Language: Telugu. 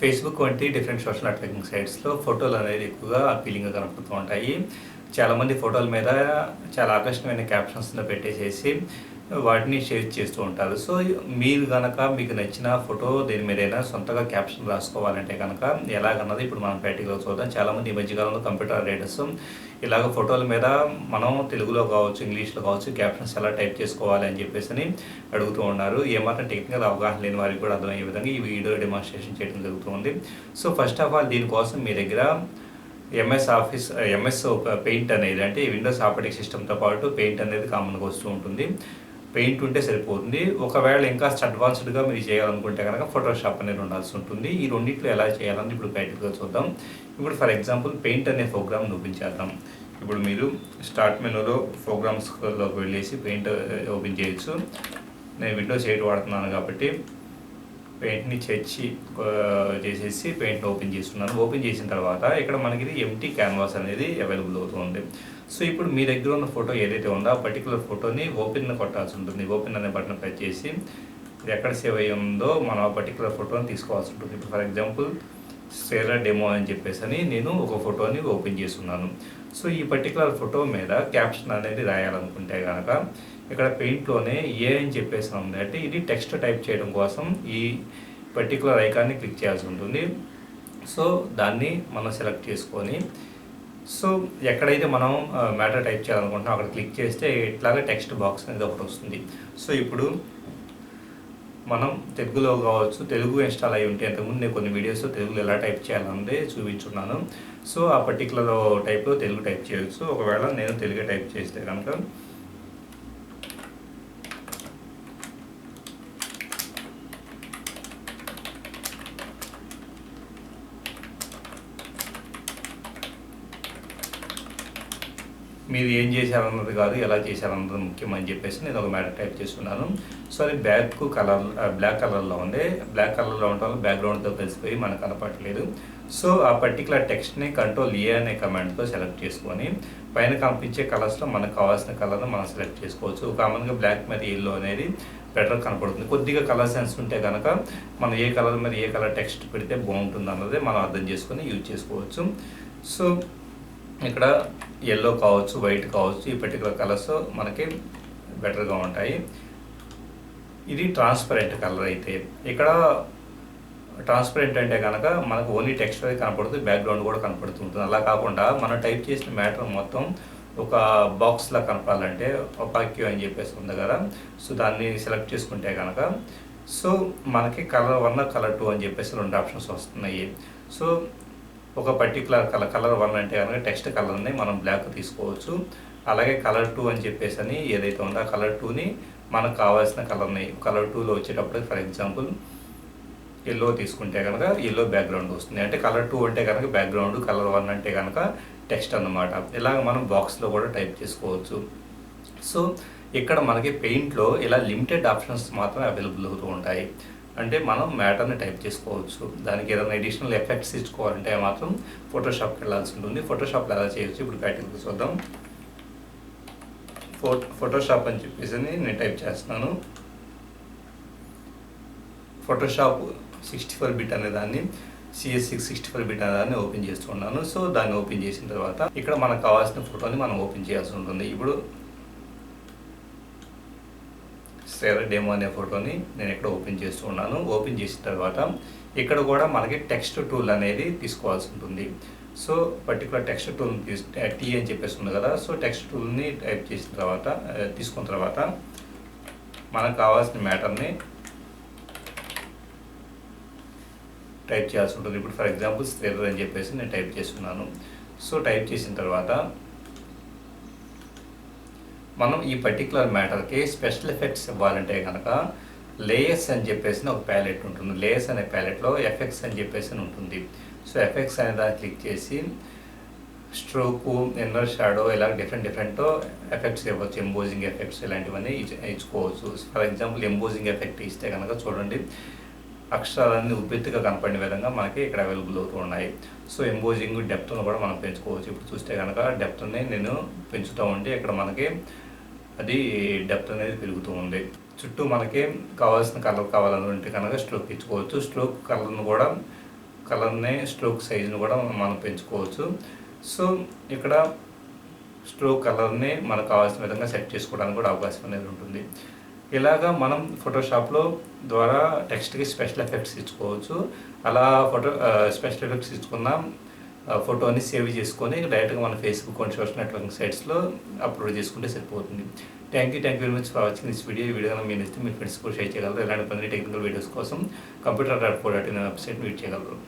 ఫేస్బుక్ వంటి డిఫరెంట్ సోషల్ నెట్వర్కింగ్ సైట్స్లో ఫోటోలు అనేది ఎక్కువగా అపీలింగ్గా కనపడుతూ ఉంటాయి. చాలామంది ఫోటోల మీద చాలా ఆకర్షణమైన క్యాప్షన్స్లో పెట్టేసేసి వాటిని షేర్ చేస్తూ ఉంటారు. సో మీరు కనుక మీకు నచ్చిన ఫోటో దేని మీదైనా సొంతగా క్యాప్షన్ రాసుకోవాలంటే కనుక ఎలాగన్నది ఇప్పుడు మనం ప్రాక్టికల్గా చూద్దాం. చాలామంది ఈ మధ్యకాలంలో కంప్యూటర్ రైటర్స్ ఇలాగ ఫోటోల మీద మనం తెలుగులో కావచ్చు ఇంగ్లీష్లో కావచ్చు క్యాప్షన్స్ ఎలా టైప్ చేసుకోవాలి అని చెప్పేసి అని అడుగుతూ ఉన్నారు. ఏమాత్రం టెక్నికల్ అవగాహన లేని వారికి కూడా అర్థమయ్యే విధంగా ఈ వీడియో డెమాన్స్ట్రేషన్ చేయడం జరుగుతుంది సో ఫస్ట్ ఆఫ్ ఆల్ దీనికోసం మీ దగ్గర ఎంఎస్ ఆఫీస్ ఎంఎస్ ఒక పెయింట్ అనేది అంటే విండోస్ ఆపరేటింగ్ సిస్టమ్తో పాటు పెయింట్ అనేది కామన్గా వస్తూ ఉంటుంది. పెయింట్ ఉంటే సరిపోతుంది. ఒకవేళ ఇంకా అడ్వాన్స్డ్గా మీరు చేయాలనుకుంటే కనుక ఫోటోషాప్ అనేది ఉండాల్సి ఉంటుంది. ఈ రెండింటిలో ఎలా చేయాలని ఇప్పుడు ప్రాక్టికల్గా చూద్దాం. ఇప్పుడు ఫర్ ఎగ్జాంపుల్ పెయింట్ అనే ప్రోగ్రామ్ ఓపెన్ చేద్దాం. ఇప్పుడు మీరు స్టార్ట్ మెనూలో ప్రోగ్రామ్స్లోకి వెళ్ళేసి పెయింట్ ఓపెన్ uh, చేయొచ్చు. నేను విండోస్ ఎయిట్ వాడుతున్నాను కాబట్టి పెయింట్ని చేర్చి చేసేసి పెయింట్ ఓపెన్ చేస్తున్నాను. ఓపెన్ చేసిన తర్వాత ఇక్కడ మనకి ఇది ఎంటీ క్యాన్వాస్ అనేది అవైలబుల్ అవుతుంది సో ఇప్పుడు మీ దగ్గర ఉన్న ఫోటో ఏదైతే ఉందో ఆ పర్టికులర్ ఫోటోని ఓపెన్ కొట్టాల్సి ఉంటుంది. ఓపెన్ అనే బటన్ ప్రెస్ చేసి ఎక్కడ సేవ్ అయ్యి ఉందో మనం ఆ పర్టికులర్ ఫోటోని తీసుకోవాల్సి ఉంటుంది. ఇప్పుడు ఫర్ ఎగ్జాంపుల్ సేరా డెమో అని చెప్పేసి అని నేను ఒక ఫోటోని ఓపెన్ చేస్తున్నాను. సో ఈ పర్టికులర్ ఫోటో మీద క్యాప్షన్ అనేది రాయాలనుకుంటే కనుక ఇక్కడ పెయింట్లోనే ఏ అని చెప్పేసి ఉంది. అంటే ఇది టెక్స్ట్ టైప్ చేయడం కోసం ఈ పర్టికులర్ ఐకాన్ని క్లిక్ చేయాల్సి ఉంటుంది. సో దాన్ని మనం సెలెక్ట్ చేసుకొని సో ఎక్కడైతే మనం uh, మ్యాటర్ టైప్ చేయాలనుకుంటున్నాం అక్కడ క్లిక్ చేస్తే ఇట్లాగే టెక్స్ట్ బాక్స్ అనేది ఒకటి వస్తుంది. సో ఇప్పుడు మనం తెలుగులో కావచ్చు తెలుగు ఇన్స్టాల్ అయి ఉంటే ఇంతకుముందు నేను కొన్ని వీడియోస్ తెలుగులో ఎలా టైప్ చేయాలన్నది చూపించున్నాను. సో ఆ పర్టికులర్ టైప్లో తెలుగు టైప్ చేయొచ్చు. ఒకవేళ నేను తెలుగు టైప్ చేస్తే కనుక మీరు ఏం చేశారన్నది కాదు ఎలా చేశారన్నది ముఖ్యం అని చెప్పేసి నేను ఒక మ్యాటర్ టైప్ చేస్తున్నాను. సో అది బ్యాక్ కలర్ బ్లాక్ కలర్లో ఉంది. బ్లాక్ కలర్లో ఉండటం వల్ల బ్యాక్గ్రౌండ్తో కలిసిపోయి మనకు కనపడలేదు సో ఆ పర్టికులర్ టెక్స్ట్ని కంట్రోల్ ఏ అనే కమాండ్తో సెలెక్ట్ చేసుకొని పైన కనిపించే కలర్స్లో మనకు కావాల్సిన కలర్ని మనం సెలెక్ట్ చేసుకోవచ్చు. కామన్గా బ్లాక్ మీద ఎల్లో అనేది బెటర్ కనపడుతుంది. కొద్దిగా కలర్ సెన్స్ ఉంటే కనుక మనం ఏ కలర్ మీద ఏ కలర్ టెక్స్ట్ పెడితే బాగుంటుంది అన్నది మనం అర్థం చేసుకొని యూజ్ చేసుకోవచ్చు. సో ఇక్కడ ఎల్లో కావచ్చు వైట్ కావచ్చు ఈ పర్టికులర్ కలర్స్ మనకి బెటర్గా ఉంటాయి. ఇది ట్రాన్స్పరెంట్ కలర్ అయితే. ఇక్కడ ట్రాన్స్పరెంట్ అంటే కనుక మనకు ఓన్లీ టెక్స్ట్ అనేది కనపడుతుంది బ్యాక్గ్రౌండ్ కూడా కనపడుతుంటుంది. అలా కాకుండా మనం టైప్ చేసిన మ్యాటర్ మొత్తం ఒక బాక్స్లా కనపాలంటే ఒపాక్యూ అని చెప్పేసి ఉంది కదా. సో దాన్ని సెలెక్ట్ చేసుకుంటే కనుక సో మనకి కలర్ వన్ కలర్ టూ అని చెప్పేసి రెండు ఆప్షన్స్ వస్తున్నాయి. సో ఒక పర్టికులర్ కలర్ కలర్ వన్ అంటే కనుక టెక్స్ట్ కలర్ని మనం బ్లాక్ తీసుకోవచ్చు. అలాగే కలర్ టూ అని చెప్పేసి అని ఏదైతే ఉందో ఆ కలర్ టూని మనకు కావాల్సిన కలర్ని కలర్ టూలో వచ్చేటప్పుడు ఫర్ ఎగ్జాంపుల్ ఎల్లో తీసుకుంటే కనుక ఎల్లో బ్యాక్గ్రౌండ్ వస్తుంది. అంటే కలర్ టూ అంటే కనుక బ్యాక్గ్రౌండ్ కలర్ వన్ అంటే కనుక టెక్స్ట్ అన్నమాట. ఇలాగ మనం బాక్స్లో కూడా టైప్ చేసుకోవచ్చు. సో ఇక్కడ మనకి పెయింట్లో ఇలా లిమిటెడ్ ఆప్షన్స్ మాత్రమే అవైలబుల్ అవుతూ ఉంటాయి. అంటే మనం మ్యాటర్ని టైప్ చేసుకోవచ్చు. దానికి ఏదైనా అడిషనల్ ఎఫెక్ట్స్ ఇచ్చుకోవాలంటే మాత్రం ఫోటోషాప్కి వెళ్ళాల్సి ఉంటుంది. ఫోటోషాప్లో ఎలా చేయొచ్చు? ఇప్పుడు ప్రాక్టికల్ చూద్దాం. ఫో ఫోటోషాప్ అని చెప్పేసి నేను టైప్ చేస్తున్నాను. ఫోటోషాప్ సిక్స్టీ ఫోర్ బిట్ అనే దాన్ని CS six sixty four bit అనే దాన్ని ఓపెన్ చేస్తున్నాను సో దాన్ని ఓపెన్ చేసిన తర్వాత ఇక్కడ మనకు కావాల్సిన ఫోటోని మనం ఓపెన్ చేయాల్సి ఉంటుంది. ఇప్పుడు సేర డెమో అనే ఫోటోని నేను ఇక్కడ ఓపెన్ చేస్తూ ఉన్నాను. ఓపెన్ చేసిన తర్వాత ఇక్కడ కూడా మనకి టెక్స్ట్ టూల్ అనేది తీసుకోవాల్సి ఉంటుంది. సో పర్టికులర్ టెక్స్ట్ టూల్ తీసు టీ అని చెప్పేసి ఉంది కదా. సో టెక్స్ట్ టూల్ని టైప్ చేసిన తర్వాత eh, తీసుకున్న తర్వాత మనకు కావాల్సిన మ్యాటర్ని టైప్ చేయాల్సి ఉంటుంది. ఇప్పుడు ఫర్ ఎగ్జాంపుల్ స్ట్రేలర్ అని చెప్పేసి నేను టైప్ చేస్తున్నాను. సో టైప్ చేసిన తర్వాత మనం ఈ పర్టికులర్ మ్యాటర్కి స్పెషల్ ఎఫెక్ట్స్ ఇవ్వాలంటే కనుక లేయర్స్ అని చెప్పేసి ఒక ప్యాలెట్ ఉంటుంది. లేయర్స్ అనే ప్యాలెట్లో ఎఫెక్ట్స్ అని చెప్పేసి ఉంటుంది. సో ఎఫెక్ట్స్ అనే దాన్ని క్లిక్ చేసి స్ట్రోకు ఇన్నర్ షాడో ఇలా డిఫరెంట్ డిఫరెంట్ ఎఫెక్ట్స్ ఇవ్వచ్చు. ఎంబోజింగ్ ఎఫెక్ట్స్ ఇలాంటివన్నీ ఇచ్చుకోవచ్చు. ఫర్ ఎగ్జాంపుల్ ఎంబోజింగ్ ఎఫెక్ట్ ఇస్తే కనుక చూడండి అక్షరాలన్నీ ఉబ్బెత్తుగా కనపడిన విధంగా మనకి ఇక్కడ అవైలబుల్ అవుతూ ఉన్నాయి. సో ఎంబోజింగ్ డెప్త్ను కూడా మనం పెంచుకోవచ్చు. ఇప్పుడు చూస్తే కనుక డెప్త్ని నేను పెంచుతూ ఉంటే ఇక్కడ మనకి అది డెప్త్ అనేది పెరుగుతూ ఉంది. చుట్టూ మనకి కావాల్సిన కలర్ కావాలనుకుంటే కనుక స్ట్రోక్ ఇచ్చుకోవచ్చు. స్ట్రోక్ కలర్ను కూడా కలర్ని స్ట్రోక్ సైజుని కూడా మనం పెంచుకోవచ్చు. సో ఇక్కడ స్ట్రోక్ కలర్ని మనకు కావాల్సిన విధంగా సెట్ చేసుకోవడానికి కూడా అవకాశం అనేది ఉంటుంది. ఇలాగా మనం ఫోటోషాప్లో ద్వారా టెక్స్ట్కి స్పెషల్ ఎఫెక్ట్స్ ఇచ్చుకోవచ్చు. అలా ఫోటో స్పెషల్ ఎఫెక్ట్స్ ఇచ్చుకున్న ఫోటోని సేవ్ చేసుకొని డైరెక్ట్గా మన ఫేస్బుక్ అండ్ సోషల్ నెట్వర్కింగ్ సైట్స్లో అప్లోడ్ చేసుకుంటే సరిపోతుంది. Thank you thank you very much for watching this video video కనుక మీరు ఇస్తే మీ ఫ్రెండ్స్ కూడా షేర్ చేయగలరు. ఇలాంటి పని టెక్నికల్ వీడియోస్ కోసం computer dot co dot in website meet చేయగలరు.